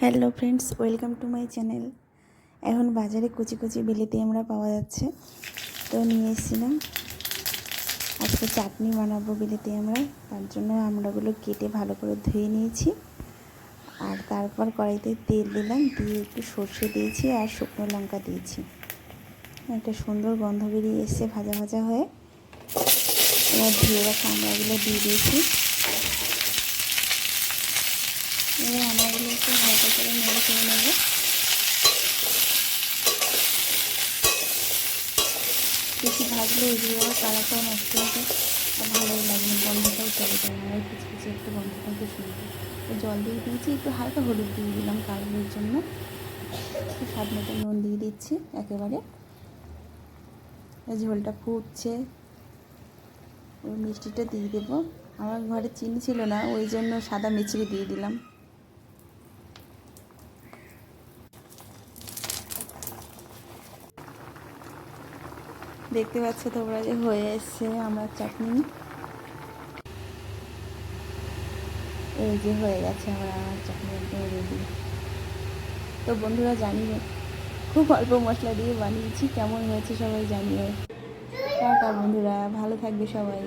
Hello friends, welcome to my channel. এখন বাজারে কুচি কুচি বিলিতি আমরা পাওয়া যাচ্ছে। তো নিয়ে এসেছিলাম। আজকে চাটনি বানাবো বিলিতি আমরা। তার জন্য আমড়াগুলো কেটে ভালো করে ধুয়ে নিয়েছি। আর তারপর কড়াইতে তেল দিলাম, দিয়ে একটু সর্ষে দিয়েছি আর শুকনো লঙ্কা দিয়েছি। একটা সুন্দর গন্ধ বেরিয়ে এসছে ভাজা ভাজা হয়ে। এবার ধুয়ে রাখা আমড়াগুলো দিয়ে দিয়েছি এবার আমড়াগুলো একটু হালকা করে নেড়ে করে নেব। বেশি ভাজলে এগুলো কালারটাও নষ্ট হবে আর ভালোই লাগে না, গন্ধটাও চলে যায় কিছু কিছু একটু গন্ধটাকে শুনবে তো জল দিয়ে দিয়েছি, একটু হালকা হলুদ দিয়ে দিলাম কালারের জন্য। একটু স্বাদ মতো নুন দিয়ে দিচ্ছি একেবারে। ঝোলটা ফুটছে। ওই মিষ্টিটা দিয়ে দেবো। আমার ঘরে চিনি ছিল না, ওই জন্য সাদা মিচড়ি দিয়ে দিলাম। দেখতে পাচ্ছ তোমরা যে হয়ে এসছে আমার চাটনি। এই যে হয়ে গেছে আমার আমার চাটনি একদম রেডি তো বন্ধুরা জানিও খুব অল্প মশলা দিয়ে বানিয়েছি, কেমন হয়েছে সবাই জানিও। টাটা বন্ধুরা, ভালো থাকবে সবাই।